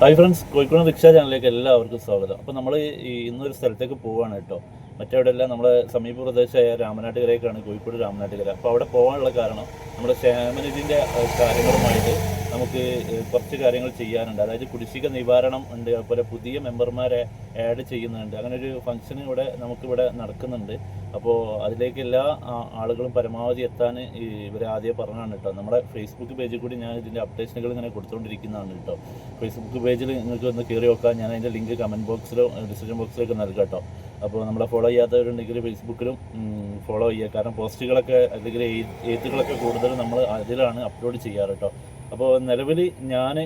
Hi friends Kozhikode rickshaw ചാനലിലേക്ക് എല്ലാവർക്കും സ്വാഗതം. അപ്പോൾ നമ്മൾ ഈ ഇന്നൊരു സ്ഥലത്തേക്ക് പോവുകയാണ് കേട്ടോ. മറ്റെവിടെയല്ല നമ്മുടെ സമീപ പ്രദേശമായ രാമനാട്ടുകരയൊക്കെയാണ് കോഴിക്കോട് രാമനാട്ടുകര. അപ്പോൾ അവിടെ പോകാനുള്ള കാരണം നമ്മുടെ ക്ഷേമനിധിന്റെ കാര്യങ്ങളുമായിട്ട് നമുക്ക് കുറച്ച് കാര്യങ്ങൾ ചെയ്യാനുണ്ട്. അതായത് കുടിശ്ശിക നിവാരണം ഉണ്ട് അതുപോലെ പുതിയ മെമ്പർമാരെ ആഡ് ചെയ്യുന്നുണ്ട്. അങ്ങനെ ഒരു ഫംഗ്ഷൻ ഇവിടെ നമുക്കിവിടെ നടക്കുന്നുണ്ട്. അപ്പോൾ അതിലേക്ക് എല്ലാ ആളുകളും പരമാവധി എത്താൻ ഇവർ ആദ്യം പറഞ്ഞാണ് കേട്ടോ. നമ്മുടെ ഫേസ്ബുക്ക് പേജിൽ കൂടി ഞാൻ ഇതിന്റെ അപ്ഡേഷനുകൾ ഇങ്ങനെ കൊടുത്തുകൊണ്ടിരിക്കുന്നതാണ് കേട്ടോ. ഫേസ്ബുക്ക് പേജിൽ നിങ്ങൾക്ക് ഒന്ന് കയറി നോക്കാം. ഞാൻ അതിന്റെ ലിങ്ക് കമന്റ് ബോക്സിലോ ഡിസ്ക്രിപ്ഷൻ ബോക്സിലൊക്കെ നൽകാം കേട്ടോ. അപ്പോൾ നമ്മളെ ഫോളോ ചെയ്യാത്തവരുണ്ടെങ്കിൽ ഫേസ്ബുക്കിലും ഫോളോ ചെയ്യുക. കാരണം പോസ്റ്റുകളൊക്കെ അല്ലെങ്കിൽ എഴു- എഴുത്തുകളൊക്കെ കൂടുതലും നമ്മൾ അതിലാണ് അപ്ലോഡ് ചെയ്യാറ് കേട്ടോ. അപ്പോൾ നിലവിൽ ഞാൻ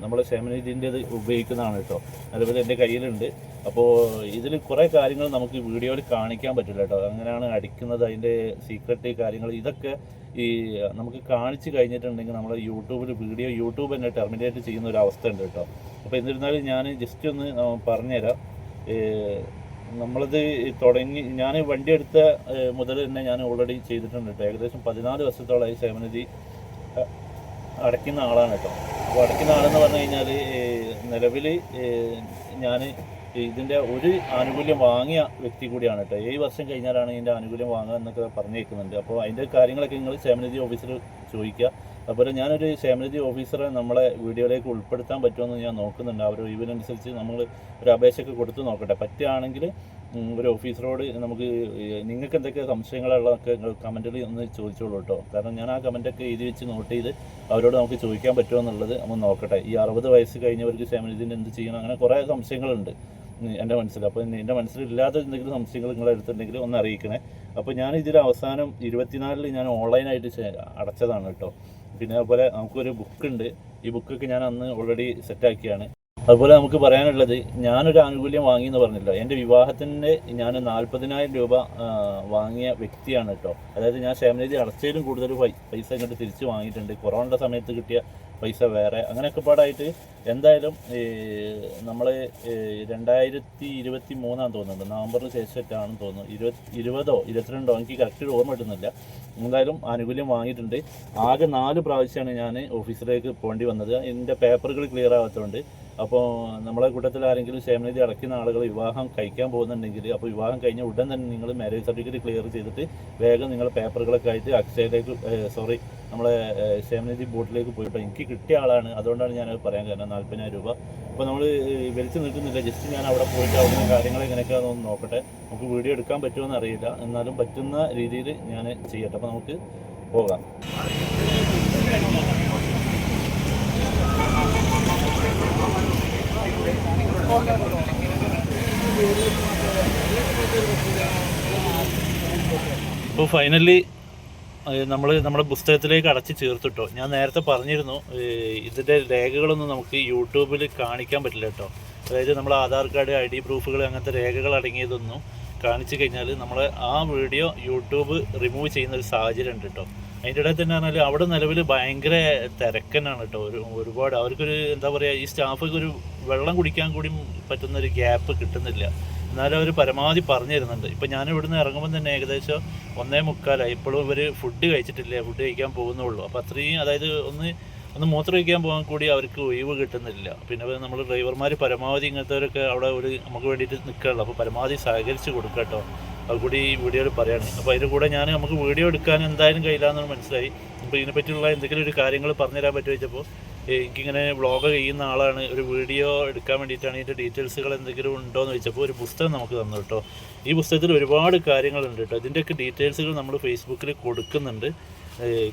നമ്മുടെ ക്ഷേമനിധിന്റെത് ഉപയോഗിക്കുന്നതാണ് കേട്ടോ. നിലവിൽ എന്റെ കയ്യിലുണ്ട്. അപ്പോൾ ഇതിൽ കുറേ കാര്യങ്ങൾ നമുക്ക് വീഡിയോയിൽ കാണിക്കാൻ പറ്റില്ല കേട്ടോ. അങ്ങനെയാണ് അടിക്കുന്നത് അതിന്റെ സീക്രട്ട് കാര്യങ്ങൾ ഇതൊക്കെ ഈ നമുക്ക് കാണിച്ചു കഴിഞ്ഞിട്ടുണ്ടെങ്കിൽ നമ്മൾ യൂട്യൂബിൽ വീഡിയോ യൂട്യൂബ് തന്നെ ടെർമിനേറ്റ് ചെയ്യുന്ന ഒരു അവസ്ഥ ഉണ്ട് കേട്ടോ. അപ്പോൾ എന്നിരുന്നാലും ഞാൻ ജസ്റ്റ് ഒന്ന് പറഞ്ഞുതരാം. നമ്മളത് തുടങ്ങി ഞാൻ വണ്ടി എടുത്ത മുതൽ തന്നെ ഞാൻ ഓൾറെഡി ചെയ്തിട്ടുണ്ട് കേട്ടോ. ഏകദേശം പതിനാല് വർഷത്തോളമായി സേവനതി അ- അടയ്ക്കുന്ന ആളാണ് കേട്ടോ. അപ്പോൾ അടയ്ക്കുന്ന ആളെന്ന് പറഞ്ഞു കഴിഞ്ഞാൽ നിലവിൽ ഞാൻ ഇതിന്റെ ഒരു ആനുകൂല്യം വാങ്ങിയ വ്യക്തി കൂടിയാണ് കേട്ടോ. ഏഴ് വർഷം കഴിഞ്ഞാലാണ് ഇതിന്റെ ആനുകൂല്യം വാങ്ങുക എന്നൊക്കെ പറഞ്ഞേക്കുന്നുണ്ട്. അപ്പോൾ അതിന്റെ കാര്യങ്ങളൊക്കെ നിങ്ങൾ സേവനനിധി ഓഫീസർ ചോദിക്കുക അതുപോലെ ഞാനൊരു ക്ഷേമനിധി ഓഫീസറെ നമ്മളെ വീഡിയോയിലേക്ക് ഉൾപ്പെടുത്താൻ പറ്റുമെന്ന് ഞാൻ നോക്കുന്നുണ്ട്. അവർ ഒഴിവിനനുസരിച്ച് നമ്മൾ ഒരു അപേക്ഷയൊക്കെ കൊടുത്ത് നോക്കട്ടെ. പറ്റുകയാണെങ്കിൽ ഒരു ഓഫീസറോട് നമുക്ക് നിങ്ങൾക്ക് എന്തൊക്കെ സംശയങ്ങളുള്ളതൊക്കെ കമന്റിൽ ഒന്ന് ചോദിച്ചോളൂ കേട്ടോ. കാരണം ഞാൻ ആ കമന്റൊക്കെ എഴുതി വെച്ച് നോട്ട് ചെയ്ത് അവരോട് നമുക്ക് ചോദിക്കാൻ പറ്റുമോ എന്നുള്ളത് നമ്മൾ നോക്കട്ടെ. ഈ അറുപത് വയസ്സ് കഴിഞ്ഞവർക്ക് ക്ഷേമനിധിന്റെ എന്ത് ചെയ്യണം? അങ്ങനെ കുറേ സംശയങ്ങളുണ്ട് എന്റെ മനസ്സിൽ. അപ്പോൾ എന്റെ മനസ്സിലില്ലാത്ത എന്തെങ്കിലും സംശയങ്ങൾ നിങ്ങളുടെ അടുത്തുണ്ടെങ്കിൽ ഒന്ന് അറിയിക്കണേ. അപ്പോൾ ഞാൻ ഇതിൽ അവസാനം ഇരുപത്തിനാലിൽ ഞാൻ ഓൺലൈനായിട്ട് അടച്ചതാണ് കേട്ടോ. പിന്നെ അതുപോലെ നമുക്കൊരു ബുക്കുണ്ട്. ഈ ബുക്കൊക്കെ ഞാൻ അന്ന് ഓൾറെഡി സെറ്റാക്കിയാണ് അതുപോലെ നമുക്ക് പറയാനുള്ളത് ഞാനൊരു ആനുകൂല്യം വാങ്ങി എന്ന് പറഞ്ഞില്ല. എന്റെ വിവാഹത്തിന്റെ ഞാൻ നാൽപ്പതിനായിരം രൂപ വാങ്ങിയ വ്യക്തിയാണ് കേട്ടോ. അതായത് ഞാൻ ക്ഷേമനിധി അടച്ചതിലും കൂടുതൽ പൈസ ഇങ്ങോട്ട് തിരിച്ച് വാങ്ങിയിട്ടുണ്ട്. കൊറോണയുടെ സമയത്ത് കിട്ടിയ പൈസ വേറെ. അങ്ങനെയൊക്കെ പാടായിട്ട് എന്തായാലും നമ്മൾ രണ്ടായിരത്തി ഇരുപത്തി മൂന്നാന്ന് തോന്നുന്നുണ്ട്. നവംബറിന് ശേഷമായിട്ടാണെന്ന് തോന്നുന്നു. ഇരുപത് ഇരുപതോ ഇരുപത്തിരണ്ടോ എനിക്ക് കറക്റ്റ് ഓർമ്മ കിട്ടുന്നില്ല. എന്തായാലും ആനുകൂല്യം വാങ്ങിയിട്ടുണ്ട്. ആകെ നാല് പ്രാവശ്യമാണ് ഞാൻ ഓഫീസിലേക്ക് പോകേണ്ടി വന്നത്. എന്റെ പേപ്പറുകൾ ക്ലിയർ ആവാത്തതുകൊണ്ട്. അപ്പോൾ നമ്മളെ കൂട്ടത്തിൽ ആരെങ്കിലും ക്ഷേമനിധി അടയ്ക്കുന്ന ആളുകൾ വിവാഹം കഴിക്കാൻ പോകുന്നുണ്ടെങ്കിൽ അപ്പോൾ വിവാഹം കഴിഞ്ഞ ഉടൻ തന്നെ നിങ്ങൾ മാരേജ് സർട്ടിഫിക്കറ്റ് ക്ലിയർ ചെയ്തിട്ട് വേഗം നിങ്ങൾ പേപ്പറുകളൊക്കെ ആയിട്ട് അക്ഷയയിലേക്ക് സോറി നമ്മളെ ക്ഷേമനിധി ബോർഡിലേക്ക് പോയിട്ട് എനിക്ക് കിട്ടിയ ആളാണ്. അതുകൊണ്ടാണ് ഞാനത് പറയാൻ കാരണം നാൽപ്പതിനായിരം രൂപ. അപ്പോൾ നമ്മൾ വലിച്ചു നിൽക്കുന്നില്ല ജസ്റ്റ് ഞാൻ അവിടെ പോയിട്ട് അവിടുന്ന് കാര്യങ്ങൾ എങ്ങനെയൊക്കെയാണെന്ന് നോക്കട്ടെ. നമുക്ക് വീഡിയോ എടുക്കാൻ പറ്റുമെന്ന് അറിയില്ല. എന്നാലും പറ്റുന്ന രീതിയിൽ ഞാൻ ചെയ്യട്ടെ. അപ്പോൾ നമുക്ക് പോകാം. ഇപ്പോൾ ഫൈനലി നമ്മൾ നമ്മുടെ പുസ്തകത്തിലേക്ക് അടച്ച് ചേർത്തിട്ടോ. ഞാൻ നേരത്തെ പറഞ്ഞിരുന്നു ഇതിന്റെ രേഖകളൊന്നും നമുക്ക് യൂട്യൂബിൽ കാണിക്കാൻ പറ്റില്ല കേട്ടോ. അതായത് നമ്മൾ ആധാർ കാർഡ് ഐ ഡി പ്രൂഫുകൾ അങ്ങനത്തെ രേഖകൾ അടങ്ങിയതൊന്നും കാണിച്ചു കഴിഞ്ഞാൽ നമ്മൾ ആ വീഡിയോ യൂട്യൂബ് റിമൂവ് ചെയ്യുന്ന ഒരു സാഹചര്യം ഉണ്ട് കേട്ടോ. അതിന്റെ ഇടയിൽ തന്നെ പറഞ്ഞാൽ അവിടെ നിലവിൽ ഭയങ്കര തിരക്കനാണ് കേട്ടോ. ഒരു ഒരുപാട് അവർക്കൊരു എന്താ പറയുക ഈ സ്റ്റാഫൊക്കെ ഒരു വെള്ളം കുടിക്കാൻ കൂടി പറ്റുന്ന ഒരു ഗ്യാപ്പ് കിട്ടുന്നില്ല. എന്നാലും അവർ പരമാവധി പറഞ്ഞു തരുന്നുണ്ട് ഇപ്പം ഞാൻ ഇവിടുന്ന് ഇറങ്ങുമ്പോൾ തന്നെ ഏകദേശം ഒന്നേ മുക്കാലായി. ഇപ്പോഴും ഇവർ ഫുഡ് കഴിച്ചിട്ടില്ലേ? ഫുഡ് കഴിക്കാൻ പോകുന്നുള്ളൂ. അപ്പോൾ അത്രയും അതായത് ഒന്ന് ഒന്ന് മൂത്രം കഴിക്കാൻ പോകാൻ കൂടി അവർക്ക് ഒഴിവ് കിട്ടുന്നില്ല. പിന്നെ നമ്മൾ ഡ്രൈവർമാർ പരമാവധി ഇങ്ങനത്തെവരൊക്കെ അവിടെ ഒരു നമുക്ക് വേണ്ടിയിട്ട് നിൽക്കുകയുള്ളൂ അപ്പോൾ പരമാവധി സഹകരിച്ച് കൊടുക്കുക കേട്ടോ അത് കൂടി ഈ വീഡിയോയിൽ പറയാണ്. അപ്പോൾ അതിന്റെ കൂടെ ഞാൻ നമുക്ക് വീഡിയോ എടുക്കാൻ എന്തായാലും കഴിയില്ലാന്ന് മനസ്സിലായി. അപ്പോൾ ഇതിനെപ്പറ്റിയുള്ള എന്തെങ്കിലും ഒരു കാര്യങ്ങൾ പറഞ്ഞുതരാൻ പറ്റുമോ വെച്ചപ്പോൾ എനിക്കിങ്ങനെ വ്ളോഗ് ചെയ്യുന്ന ആളാണ്. ഒരു വീഡിയോ എടുക്കാൻ വേണ്ടിയിട്ടാണ് ഇതിന്റെ ഡീറ്റെയിൽസുകൾ എന്തെങ്കിലും ഉണ്ടോ എന്ന് ചോദിച്ചപ്പോൾ ഒരു പുസ്തകം നമുക്ക് തന്നു കേട്ടോ. ഈ പുസ്തകത്തിൽ ഒരുപാട് കാര്യങ്ങളുണ്ട് കേട്ടോ. ഇതിന്റെയൊക്കെ ഡീറ്റെയിൽസുകൾ നമ്മൾ ഫേസ്ബുക്കിൽ കൊടുക്കുന്നുണ്ട്.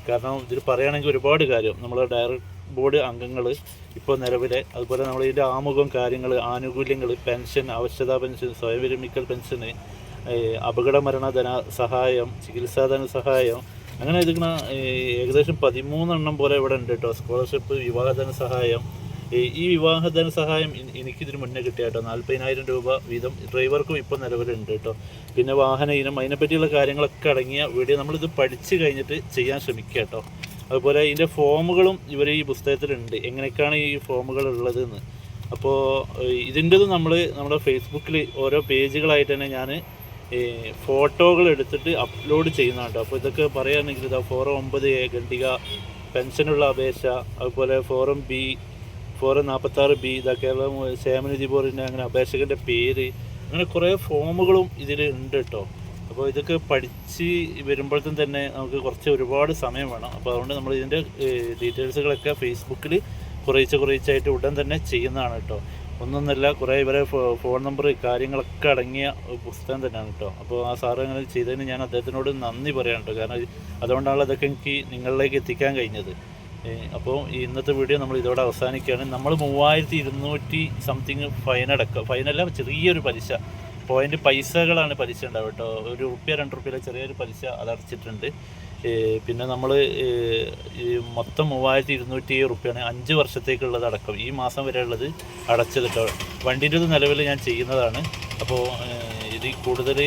കാരണം ഇതിൽ പറയുകയാണെങ്കിൽ ഒരുപാട് കാര്യം. നമ്മൾ ഡയറക്ട് ബോർഡ് അംഗങ്ങൾ ഇപ്പോൾ നിലവിലെ അതുപോലെ നമ്മൾ ഇതിന്റെ ആമുഖം കാര്യങ്ങൾ ആനുകൂല്യങ്ങൾ പെൻഷൻ അവശ്യതാ പെൻഷൻ സ്വയം വിരമിക്കൽ പെൻഷന് അപകട മരണ ധന സഹായം ചികിത്സാധന സഹായം അങ്ങനെ ഇതിങ്ങന ഏകദേശം പതിമൂന്നെണ്ണം പോലെ ഇവിടെ ഉണ്ട് കേട്ടോ സ്കോളർഷിപ്പ് വിവാഹധന സഹായം. ഈ- വിവാഹധന സഹായം എനി- എനിക്കിതിന് മുന്നേ കിട്ടിയ കേട്ടോ നാൽപ്പതിനായിരം രൂപ വീതം ഡ്രൈവർക്കും ഇപ്പോൾ നിലവിലുണ്ട് കേട്ടോ പിന്നെ വാഹന ഇനം അതിനെപ്പറ്റിയുള്ള കാര്യങ്ങളൊക്കെ അടങ്ങിയ വീഡിയോ നമ്മളിത് പഠിച്ചു കഴിഞ്ഞിട്ട് ചെയ്യാൻ ശ്രമിക്കുക കേട്ടോ അതുപോലെ ഇതിന്റെ ഫോമുകളും ഇവർ ഈ പുസ്തകത്തിലുണ്ട്. എങ്ങനെയൊക്കെയാണ് ഈ ഫോമുകൾ ഉള്ളതെന്ന്. അപ്പോൾ ഇതിന്റെത് നമ്മൾ നമ്മുടെ ഫേസ്ബുക്കിൽ ഓരോ പേജുകളായിട്ട് തന്നെ ഞാൻ ഫോട്ടോകൾ എടുത്തിട്ട് അപ്ലോഡ് ചെയ്യുന്ന കേട്ടോ. അപ്പോൾ ഇതൊക്കെ പറയുകയാണെങ്കിൽ ഇതാ ഫോറം ഒമ്പത് എ ഖണ്ഡിക പെൻഷനുള്ള അപേക്ഷ അതുപോലെ ഫോറം ബി ഫോറം നാൽപ്പത്താറ് ബി ഇതാ കേരളം സേമനിധി ബോർഡിന്റെ അങ്ങനെ അപേക്ഷകന്റെ പേര് അങ്ങനെ കുറേ ഫോമുകളും ഇതിൽ ഉണ്ട് കേട്ടോ. അപ്പോൾ ഇതൊക്കെ പഠിച്ച് വരുമ്പോഴത്തേക്കും തന്നെ നമുക്ക് കുറച്ച് ഒരുപാട് സമയം വേണം. അപ്പോൾ അതുകൊണ്ട് നമ്മൾ ഇതിന്റെ ഡീറ്റെയിൽസുകളൊക്കെ ഫേസ്ബുക്കിൽ കുറേശ്ശെ കുറേശ്ശായിട്ട് ഉടൻ തന്നെ ചെയ്യുന്നതാണ് കേട്ടോ. ഒന്നൊന്നല്ല കുറേ ഇവരെ ഫോൺ നമ്പർ കാര്യങ്ങളൊക്കെ അടങ്ങിയ പുസ്തകം തന്നെയാണ് കേട്ടോ. അപ്പോൾ ആ സാറ് അങ്ങനെ ചെയ്തതിന് ഞാൻ അദ്ദേഹത്തിനോട് നന്ദി പറയാം കേട്ടോ. കാരണം അതുകൊണ്ടാണ് അതൊക്കെ എനിക്ക് നിങ്ങളിലേക്ക് എത്തിക്കാൻ കഴിഞ്ഞത്. അപ്പോൾ ഇന്നത്തെ വീഡിയോ നമ്മൾ ഇതോടെ അവസാനിക്കുകയാണ്. നമ്മൾ മൂവായിരത്തി ഇരുന്നൂറ്റി സംതിങ് ഫൈൻ അടക്കം. ഫൈനല്ല ചെറിയൊരു പലിശ. പോയിന്റ് പൈസകളാണ് പലിശ ഉണ്ടാവുക കേട്ടോ. ഒരു റുപ്യ രണ്ട് റുപ്യയിലെ ചെറിയൊരു പലിശ അത് അടച്ചിട്ടുണ്ട് പിന്നെ നമ്മൾ ഈ മൊത്തം മൂവായിരത്തി ഇരുന്നൂറ്റി റുപ്യാണ് അഞ്ച് വർഷത്തേക്കുള്ളത് അടക്കം. ഈ മാസം വരെ ഉള്ളത് അടച്ചത് കേട്ടോ. വണ്ടിന്റെ നിലവിൽ ഞാൻ ചെയ്യുന്നതാണ്. അപ്പോൾ ഇത് കൂടുതൽ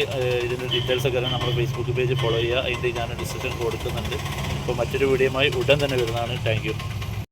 ഇതിന്റെ ഡീറ്റെയിൽസ് ഒക്കെ നമ്മൾ ഫേസ്ബുക്ക് പേജ് ഫോളോ ചെയ്യുക. അതിന്റെ ഞാൻ ഡിസ്കഷൻ കൊടുക്കുന്നുണ്ട്. അപ്പോൾ മറ്റൊരു വീഡിയോയുമായി ഉടൻ തന്നെ വരുന്നതാണ്. താങ്ക്